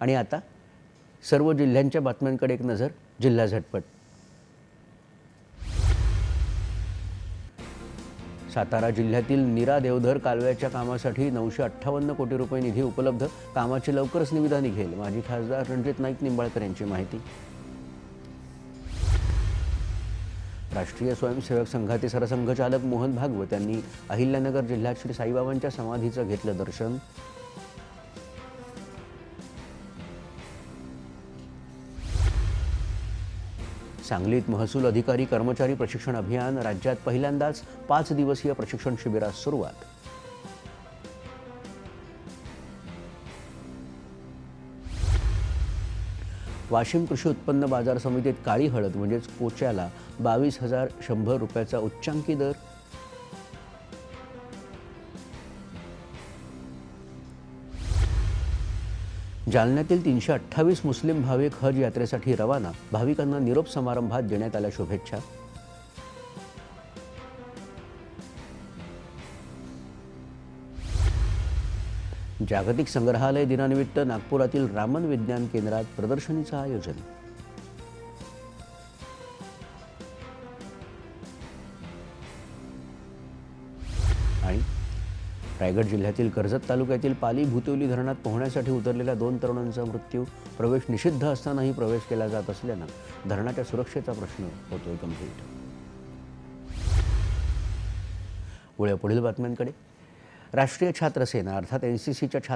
आणि आता सर्व जिल्ह्यांच्या बातम्यांकडे एक नजर जिल्हा झटपट. सातारा जिल्ह्यातील निरा देवधर कालव्याच्या कामासाठी नऊशे अठ्ठावन्न कोटी रुपये निधी उपलब्ध. कामाची लवकरच निविदा निघेल. माजी खासदार रणजित नाईक निंबाळकर यांची माहिती. राष्ट्रीय स्वयंसेवक संघाचे सरसंघचालक मोहन भागवत यांनी अहिल्यानगर जिल्ह्यात श्री साईबाबांच्या समाधीचं घेतलं दर्शन. सांगलीत महसूल अधिकारी कर्मचारी प्रशिक्षण अभियान राज्यात पहिल्यांदाच पाच दिवसीय प्रशिक्षण शिबिरास सुरुवात. वाशिम कृषी उत्पन्न बाजार समितीत काळी हळद म्हणजेच पोच्याला बावीस हजार शंभर रुपयाचा उच्चांकी दर जालन्यातील तीनशे अठ्ठावीस मुस्लिम भाविक हज यात्रेसाठी रवाना. भाविकांना निरोप समारंभात देण्यात आल्या शुभेच्छा. जागतिक संग्रहालय दिनानिमित्त नागपुरातील रामन विज्ञान केंद्रात प्रदर्शनीचं आयोजन. आणि रायगड जिल्ह्यातील कर्जत तालुक्यातील पाली भूतवली धरणात पोहण्यासाठी उतरलेल्या दोन तरुणांचा मृत्यू. प्रवेश निषिद्ध असतानाही प्रवेश केला जात असल्यानं धरणाच्या सुरक्षेचा प्रश्न होतोय गंभीर. वळ्या पुढील बातम्यांकडे. राष्ट्रीय छात्र सेना अर्थात एन सी सीच्या छात्र